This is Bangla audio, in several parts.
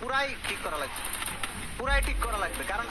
পুরাই ঠিক করা লাগবে পুরাই ঠিক করা লাগবে কারণ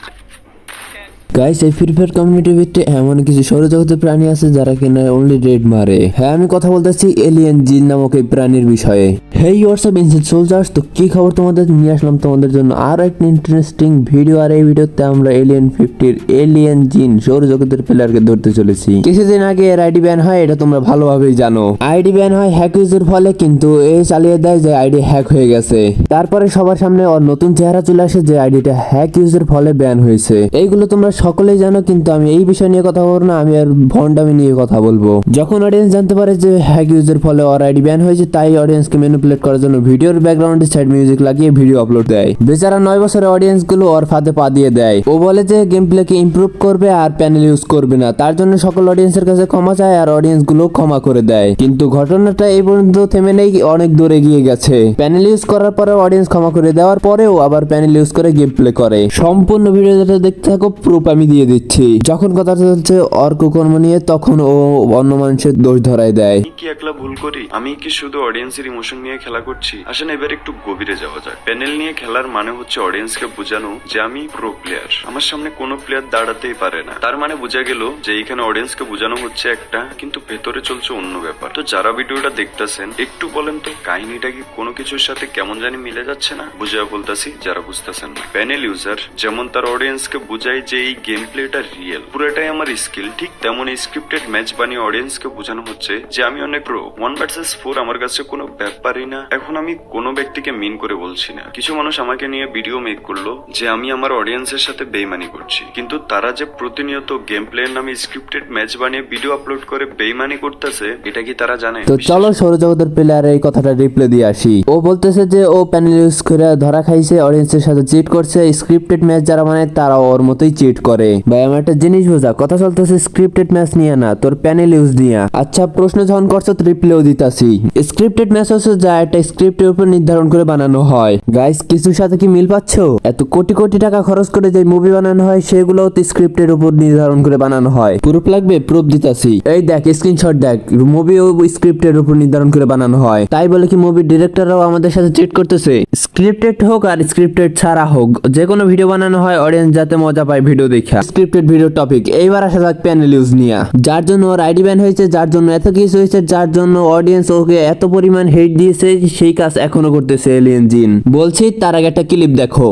গাইস এই ফ্রি ফায়ার কমিউনিটির ভিতরে এমন কিছু সৌরজগতের প্রাণী আছে যারা কিনা অনলি রেড মারে। হ্যাঁ আমি কথা বলতেছি এলিয়েন জিন নামক এই প্রাণীর বিষয়ে। হেই হোয়াটসঅ্যাপ ইনসেট সোলজার্স তো কি খবর তোমাদের? নিয়ে আসলাম তোমাদের জন্য আর একটা ইন্টারেস্টিং ভিডিও আর এই ভিডিওতে আমরা এলিয়েন ফিফটির এলিয়েন জিন সৌরজগতের প্লেয়ারকে ধরতে চলেছি। কিছুদিন আগে এর আইডি ব্যান হয়, এটা তোমরা ভালোভাবেই জানো। আইডি ব্যান হয় হ্যাক ইউজের ফলে, কিন্তু এ চালিয়ে দেয় যে আইডি হ্যাক হয়ে গেছে। তারপরে সবার সামনে ওর নতুন চেহারা চলে আসে যে আইডিটা হ্যাক ইউজের ফলে ব্যান হয়েছে। এইগুলো তোমরা সকলেই জানো, কিন্তু আমি এই বিষয় নিয়ে কথা বলব না, আমি আর ভন্ডামি নিয়ে কথা বলব। যখন অডিয়েন্স জানতে পারে যে হ্যাক ইউজের ফলে ওর আইডি ব্যান হয়েছে, তাই অডিয়েন্সকে ম্যানিপুলেট করার জন্য ভিডিওর ব্যাকগ্রাউন্ডে সাইড মিউজিক লাগিয়ে ভিডিও আপলোড দেয়। বেচারা নয় বছরের অডিয়েন্সগুলো ওর ফাঁদে পা দিয়ে দেয়। ও বলে যে গেম প্লেকে ইমপ্রুভ করবে আর প্যানেল ইউজ করবে না, তার জন্য সকল অডিয়েন্সের কাছে ক্ষমা চায় আর অডিয়েন্সগুলো ক্ষমা করে দেয়। কিন্তু ঘটনাটা এই পর্যন্ত থেমে নেই, অনেক দূরে গিয়ে গেছে। প্যানেল ইউজ করার পরে অডিয়েন্স ক্ষমা করে দেওয়ার পরেও আবার প্যানেল ইউজ করে গেম প্লে করে। সম্পূর্ণ ভিডিওটা দেখতে থাকো প্রুফ আমি দিয়ে দিচ্ছি। যখন কথা চলছে অর্ক কর্ম নিয়ে, তখন ও অন্য মানুষের দোষ ধরায় দেয়। কি একলা ভুল করি? আমি কি শুধু অডিয়েন্সের ইমোশন নিয়ে খেলা করছি? আসেন এবার একটু গভীরে যাওয়া যাক। প্যানেল নিয়ে খেলার মানে হচ্ছে অডিয়েন্সকে বোঝানো যে আমি প্রো প্লেয়ার আমার সামনে কোনো প্লেয়ার দাঁড়াতেই পারে না। তার মানে বোঝা গেল যে এইখানে অডিয়েন্সকে বোঝানো হচ্ছে একটা, কিন্তু ভেতরে চলছে অন্য ব্যাপার। তো যারা ভিডিওটা দেখতেছেন, একটু বলেন তো কাহিনীটা কি কোনো কিছুর সাথে কেমন জানি মিলে যাচ্ছে না? বুঝা বলতাছি যারা বুঝতেছেন না। প্যানেল ইউজার যেমন তার অডিয়েন্স কে অডিয়েন্সকে বোঝায় যে এই গেম প্লেটা রিয়েল পুরোটাই আমার স্কিল ঠিক তেমন স্ক্রিপ্টেড ম্যাচ বানিয়ে অডিয়েন্সকে বোঝানো হচ্ছে যে আমি অনেক প্রো ওয়ান ভার্সেস ফোর আমার কাছে কোনো ব্যাপারই না। এখন আমি কোনো ব্যক্তিকে মিন করে বলছি না। কিছু মানুষ আমাকে নিয়ে ভিডিও মেক করল যে আমি আমার অডিয়েন্সের সাথে বেইমানি করছি। কিন্তু তারা যে প্রতিনিয়ত গেম প্লের নামে স্ক্রিপ্টেড ম্যাচ বানিয়ে ভিডিও আপলোড করে বেইমানি করতেছে এটা কি তারা জানে? তো চলো সৌরজগতের প্লেয়ার এই কথাটা রিপ্লে দিয়ে আসি। ও বলতেছে যে ও প্যানেল ইউজ করে ধরা খাইছে অডিয়েন্সের সাথে চিট করছে। স্ক্রিপ্টেড ম্যাচ যারা মানে তারা ওর মতোই চিট করে। ভাই, আমার একটা জিনিস বোঝা, কথা চলতেছে স্ক্রিপ্টেড ম্যাচ নিয়ে না, তোর প্যানেল ইউজ নিয়ে। আচ্ছা প্রশ্ন যখন করছ রিপ্লেও দিতাছি। স্ক্রিপ্টেড ম্যাচ হচ্ছে যা একটা স্ক্রিপ্টের উপর নির্ধারণ করে বানানো হয়। গাইস কিছুর সাথে কি মিল পাচ্ছ? এত কোটি কোটি টাকা খরচ করে যে মুভি বানানো হয়, সেগুলোও তো স্ক্রিপ্টের উপর নির্ধারণ করে বানানো হয়। প্রুফ লাগবে? প্রুফ দিতাছি। এই দেখ স্ক্রিনশট দেখ মুভিও স্ক্রিপ্টের উপর নির্ধারণ করে বানানো হয়। তাই বলে কি মুভির ডিরেক্টররাও আমাদের সাথে চিট করতেছে? স্ক্রিপ্টেড হোক আর স্ক্রিপ্টেড ছাড়া হোক যে কোনো ভিডিও বানানো হয় অডিয়েন্স যাতে মজা পায় ভিডিও দেখা। স্ক্রিপ্টেড ভিডিও টপিক এইবার আসা যাক প্যানেল ইউজ নিয়ে। যার জন্য ওর আইডি ব্যান হয়েছে, যার জন্য এত কিছু হয়েছে, যার জন্য অডিয়েন্স ওকে এত পরিমাণ হেট দিয়েছে, সেই কাজ এখনও করতেছে এলিয়েন জিন। বলছি, তার আগে একটা ক্লিপ দেখো।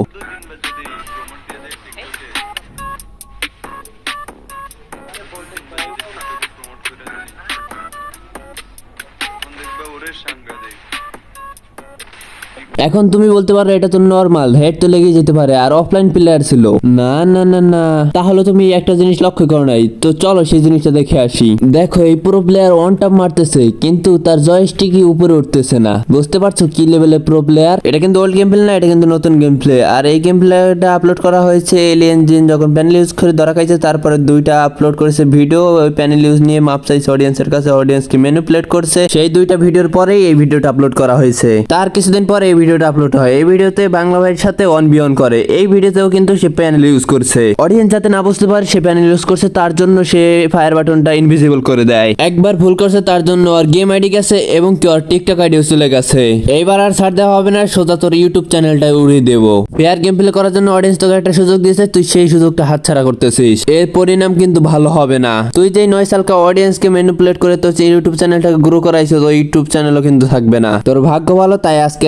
এখন তুমি বলতে পারো এটা তো নর্মাল হেড তো লেগে যেতে পারে, আর অফলাইন প্লেয়ার ছিল। না না না না। তাহলে তুমি একটা জিনিস লক্ষ্য করো নাই, তো চলো সেই জিনিসটা দেখে আসি। দেখো, এই প্রো প্লেয়ার ওয়ান টাপ মারতেছে, কিন্তু তার জয়স্টিকই উপরে উঠতেছে না। বুঝতে পারছ কি লেভেলের প্রো প্লেয়ার এটা কিন্তু ওল্ড গেম প্লে না, এটা কিন্তু নতুন গেম প্লে আর এই গেম প্লেটা আপলোড করা হয়েছে এলিয়েন জিন যখন প্যানেল ইউজ করে ধরা খাইছে, তারপরে দুইটা আপলোড করেছে ভিডিও ওই প্যানেল ইউজ নিয়ে মাপ চাইছে অডিয়েন্সের কাছে অডিয়েন্সকে ম্যানিপুলেট করছে। সেই দুইটা ভিডিওর পরেই এই ভিডিওটা আপলোড করা হয়েছে। তার কিছুদিন পরে এই ভিডিওটা আপলোড হয়। এই ভিডিওতে বাংলা ভাইয়ের সাথে অন বিয়ন করে। এই ভিডিওতেও কিন্তু সে প্যানেল ইউজ করছে। অডিয়েন্স যাতে না বুঝতে পারে, সে প্যানেল ইউজ করছে, তার জন্য সে ফায়ার বাটনটা ইনভিজিবল করে দেয়। একবার ভুল করছে, তার জন্য আর গেম আইডি গেছে এবং কি ওর টিকটক আইডিও চলে গেছে। এইবার আর ছাড় দেওয়া হবে না, সোজা তোর ইউটিউব চ্যানেলটা উড়িয়ে দেবো। ফেয়ার গেম প্লে করার জন্য অডিয়েন্স তোকে একটা সুযোগ দিয়েছে, তুই সেই সুযোগটা হাতছাড়া করতেছিস। এর পরিণাম কিন্তু ভালো হবে না। তুই যে নয় সালকা অডিয়েন্সকে ম্যানিপুলেট করে তোর ইউটিউব চ্যানেলটাকে গ্রো করাইছো তো ইউটিউব চ্যানেলও কিন্তু থাকবে না। তোর ভাগ্য ভালো, তাই আজকে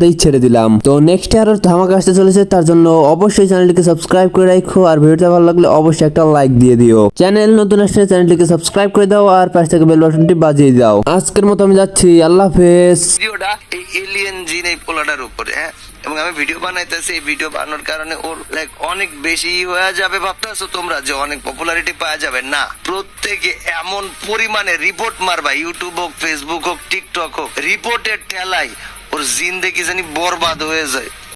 এতটুকুতেই ছেড়ে দিলাম। তো নেক্সট আরও ধামাকা আসতে চলেছে, তার জন্য অবশ্যই চ্যানেলটিকে সাবস্ক্রাইব করে রাখো, আর ভিডিওটা ভালো লাগলে অবশ্যই একটা লাইক দিয়ে দিও। চ্যানেল নতুন আসলে চ্যানেলটিকে সাবস্ক্রাইব করে দাও, আর পাশ থেকে বেল বাটনটি বাজিয়ে দাও। আজকের মতো আমি যাচ্ছি, আল্লাহ হাফেজ। ভিডিওটা এই এলিয়েন জিন এই পোলাটার উপরে হ্যাঁ? এবং আমি ভিডিও বানাইতেছি, এই ভিডিও বানানোর কারণে ওর লাইক অনেক বেশি হয়ে যাবে, ভাবতেছো তোমরা যে অনেক পপুলারিটি পাওয়া যাবে? না। প্রত্যেকে এমন পরিমাণে রিপোর্ট মারবা ইউটিউব হোক ফেসবুক হোক টিকটক হোক রিপোর্টের ঠেলাই ওর জিন দেখি জানি বরবাদ হয়ে যায়।